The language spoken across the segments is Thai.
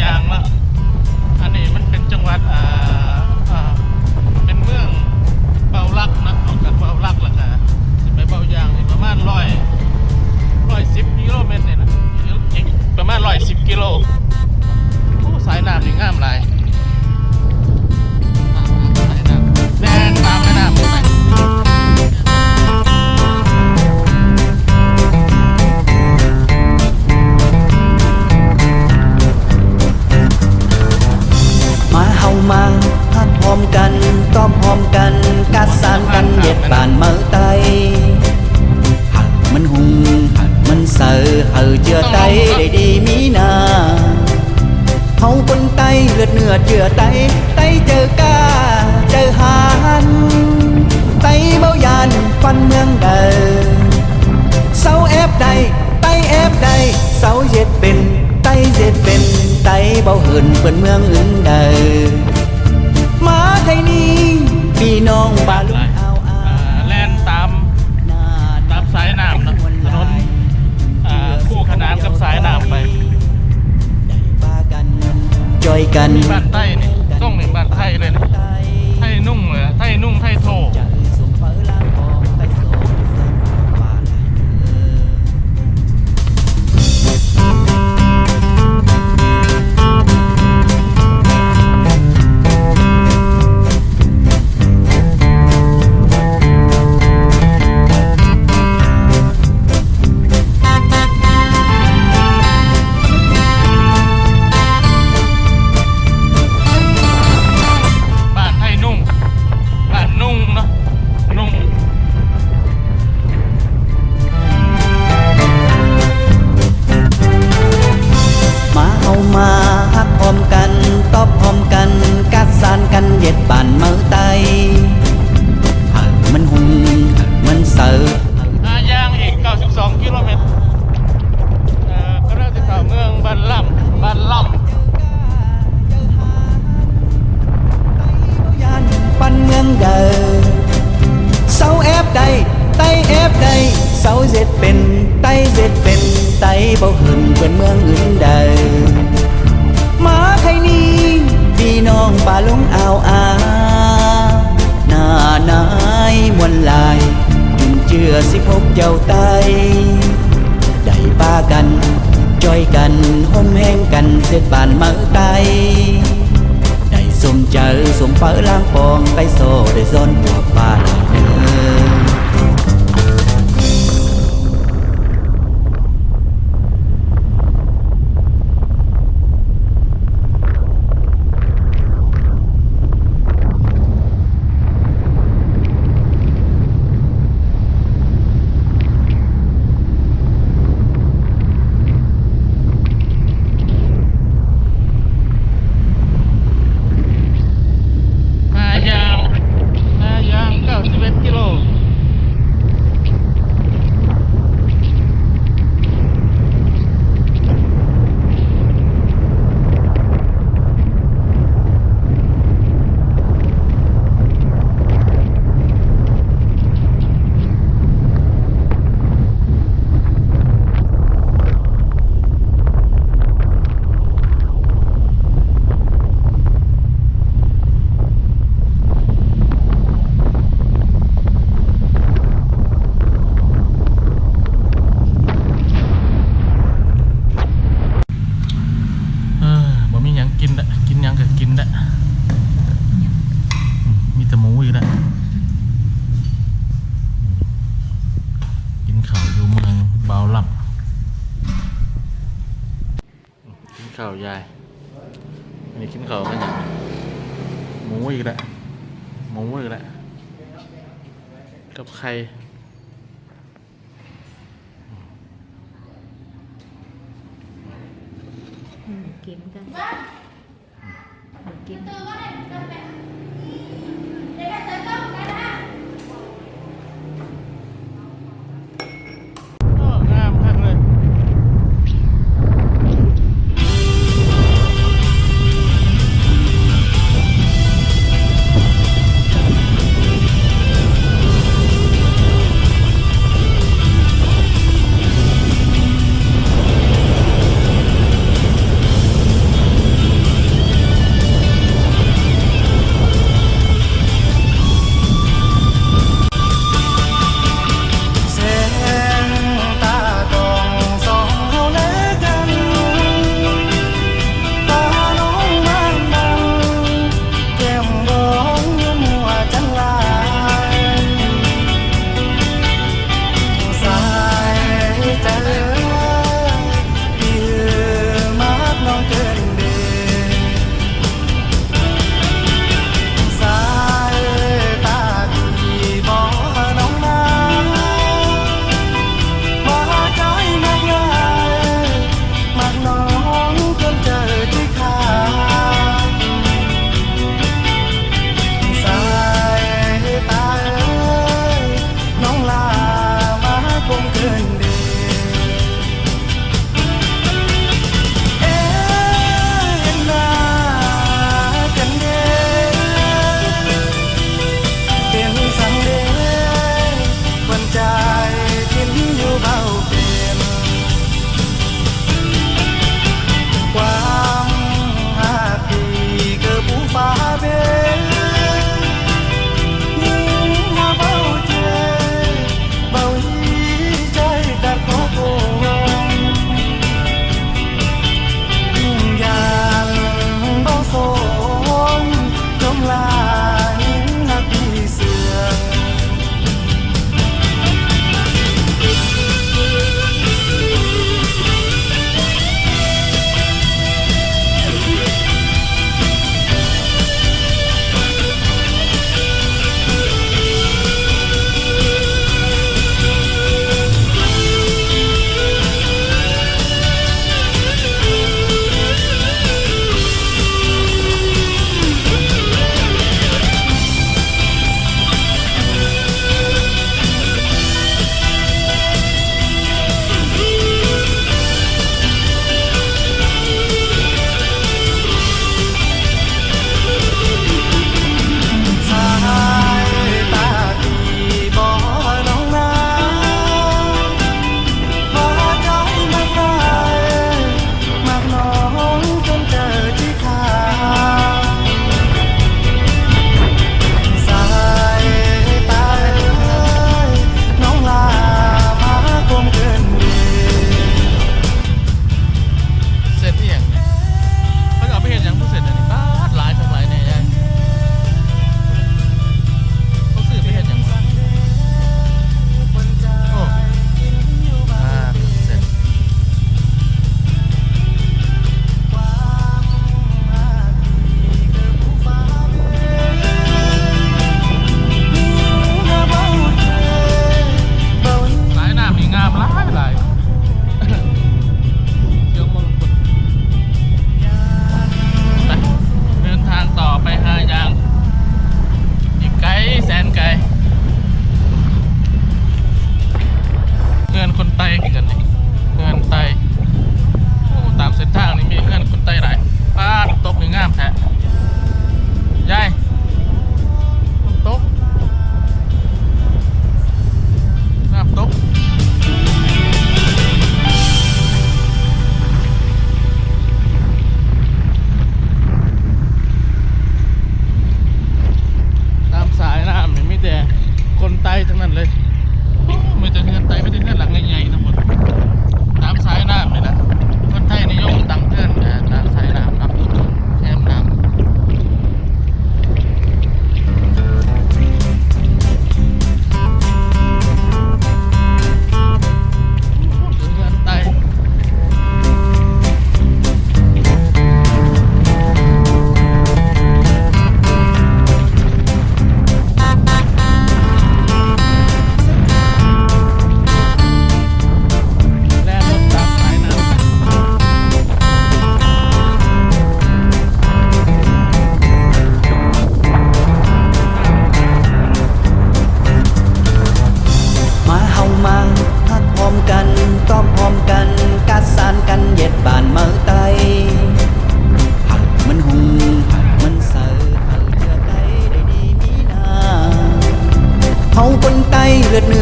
ยางละอันนี้มันเป็นจังหวัดอ่าอ่าเป็นเมืองเปาลักนะออกจากเปาลักแล้วก็สิไปเปายางนี่ประมาณร้อยร้อยสิบกิโลเมตรเนี่ยนะอีกประมาณร้อยสิบกิโล โอ้สายน้ำนี่งามหลาย อดเนื้อไตไตเจอกาเจอหานไตเบายานฟันเมืองเดิมเสาแอบใดไตแอบใดเสาเย็ดเป็นไตเย็ดเป็นไตเบาหินเปินเมืองอื่นใดมาไทยนี้พี่น้องบาลุงเอาอาแล่นตามตามสายน้ำนะถนนคู่ขนานกับสายน้ำไป จอยกันมีบ้านใต้นี่ต้องหนึ่งบ้านไทยเลยนะไทยนุ่งเลยไทยนุ่งไทยโท วนลายจุนเจือสิพกเจ้าไตได้ป้ากันจอยกันห่มแห้งกันเสร็จบานเมื่อไตได้สมเจอสมเปอล้างปองไปโซได้ซ้อนหัวปลาหลายเด้อำอาย่างอาย่าง 91 กิโล เออบ่มีหยังกินละกินหยังก็กินละอืมมีแต่หมูอีกละกินข้าวอยู่เมืองเบาลับกิน ข้าวยายอันนี้กินข้าวกันยังหมูอีกละหมูอีกละกับไข่อืมกินกันกิน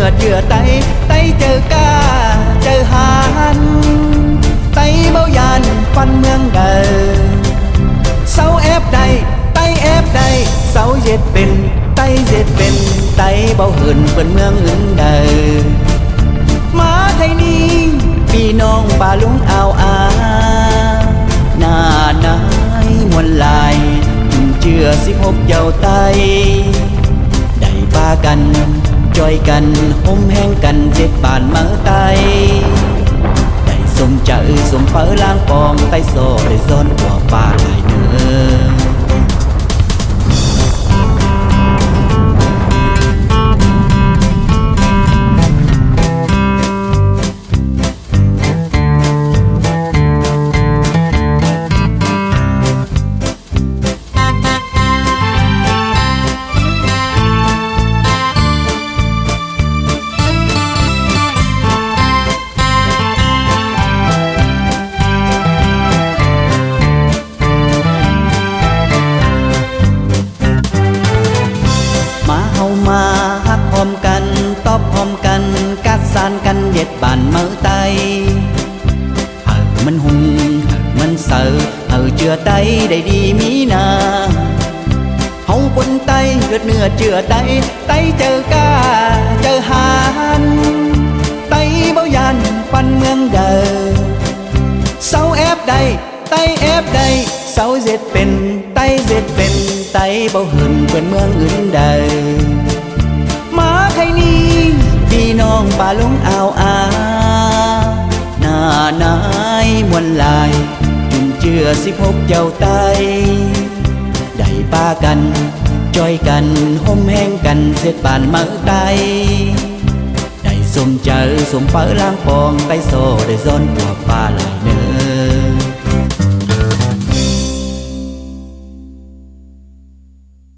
อดเยื่อใจใจเจอกาเจอหันไตเบายานฟันเมืองเดิเสาแอบใดไตแอบใดเสาเย็ดเป็นไตเย็ดเป็นไตเบาหืนเป็นเมืองอื่นเดิมาไทยนี้พี่น้องป่าลุงเอาอาหน้านายมวลลายเชื่อสิพบเจ้าไตได้ปากัน อยกันห่มแห้งกันเจ็ดบานเมื่อไตได้สมใจสมเฟ้อล้างปองไต้โซได้ซ้อนกว่าป่าหลเนื้อ คนไตเลือดเนื้อเจือไตไตเจอกาเจอหานไตเบายันปันเมืองเดิมเสาแอบใดไตแอบใดเสาเจ็ดเป็นไตเจ็ดเป็นไตเบาหืนเพื่อนเมืองอื่นใดมาใครนี้พี่น้องป่าลงอาวอาหน้านายมวนลายจุ่มเจือสิพกเจ้าไต ป้ากันจอยกันห่มแห้งกันเสร็จบานเมื่อไตได้สมเจอสมเปอล้างปองไต้โซได้ซ้อนตัวป้าไหลเน